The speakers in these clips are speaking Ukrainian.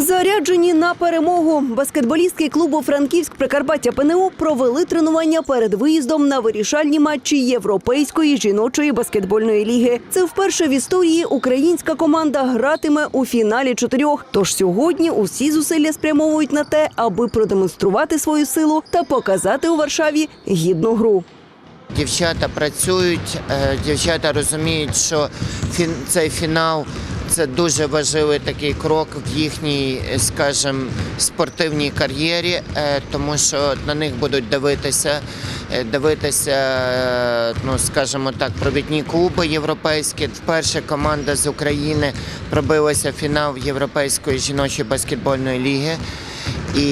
Заряджені на перемогу. Баскетболістки клубу Франківськ Прикарпаття ПНУ провели тренування перед виїздом на вирішальні матчі Європейської жіночої баскетбольної ліги. Це вперше в історії українська команда гратиме у фіналі чотирьох. Тож сьогодні усі зусилля спрямовують на те, аби продемонструвати свою силу та показати у Варшаві гідну гру. Дівчата працюють, е, дівчата розуміють, що цей фінал це дуже важливий такий крок в їхній, е, скажімо, спортивній кар'єрі, е, тому що на них будуть дивитися, дивитися, ну скажімо так, провідні клуби європейські. Вперше команда з України пробилася в фінал Європейської жіночої баскетбольної ліги. І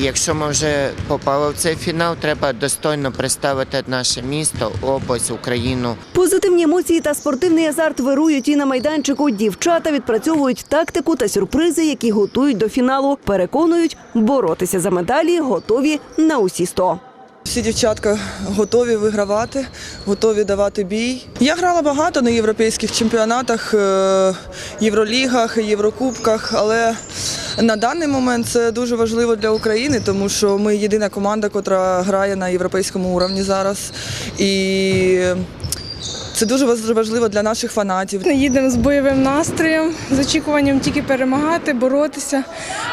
якщо ми вже попали в цей фінал, треба достойно представити наше місто, область, Україну. Позитивні емоції та спортивний азарт вирують і на майданчику. Дівчата відпрацьовують тактику та сюрпризи, які готують до фіналу. Переконують, боротися за медалі готові на усі сто. Всі дівчатка готові вигравати, готові давати бій. Я грала багато на європейських чемпіонатах, е, євролігах, єврокубках, але на даний момент це дуже важливо для України, тому що ми єдина команда, яка грає на європейському уровні зараз. І це дуже важливо для наших фанатів. Їдемо з бойовим настроєм, з очікуванням тільки перемагати, боротися,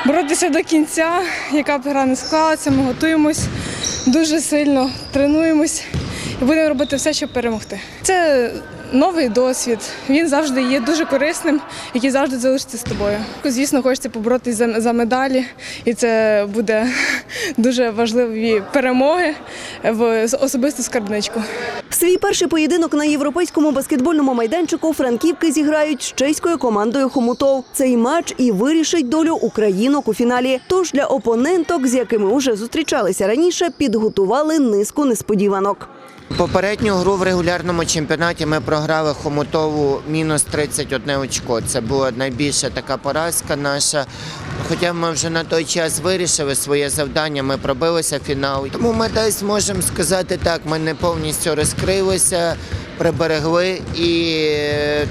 боротися до кінця. Яка б гра не склалася, ми готуємось дуже сильно, тренуємось будемо робити все, щоб перемогти. Це новий досвід. Він завжди є дуже корисним, який завжди залишиться з тобою. Звісно, хочеться поборотися за, за медалі, і це буде дуже важливі перемоги в особисту скарбничку. Свій перший поєдинок на європейському баскетбольному майданчику франківки зіграють з чеською командою Хомутов. Цей матч і вирішить долю українок у фіналі. Тож для опоненток, з якими уже зустрічалися раніше, підготували низку несподіванок. Попередню гру в регулярному чемпіонаті ми програли Хомутову мінус 31 очко. Це була найбільша така поразка наша. Хоча ми вже на той час вирішили своє завдання, ми пробилися в фінал. Тому ми десь можемо сказати так, ми не повністю розкрилися, приберегли і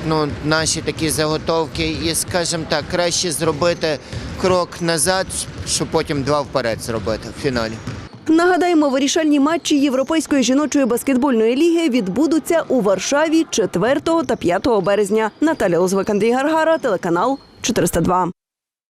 ну, наші такі заготовки. І, скажімо так, краще зробити крок назад, щоб потім два вперед зробити в фіналі. Нагадаємо, вирішальні матчі Європейської жіночої баскетбольної ліги відбудуться у Варшаві 4 та 5 березня. Наталя Лозвик, Андрій Гаргара, телеканал 402.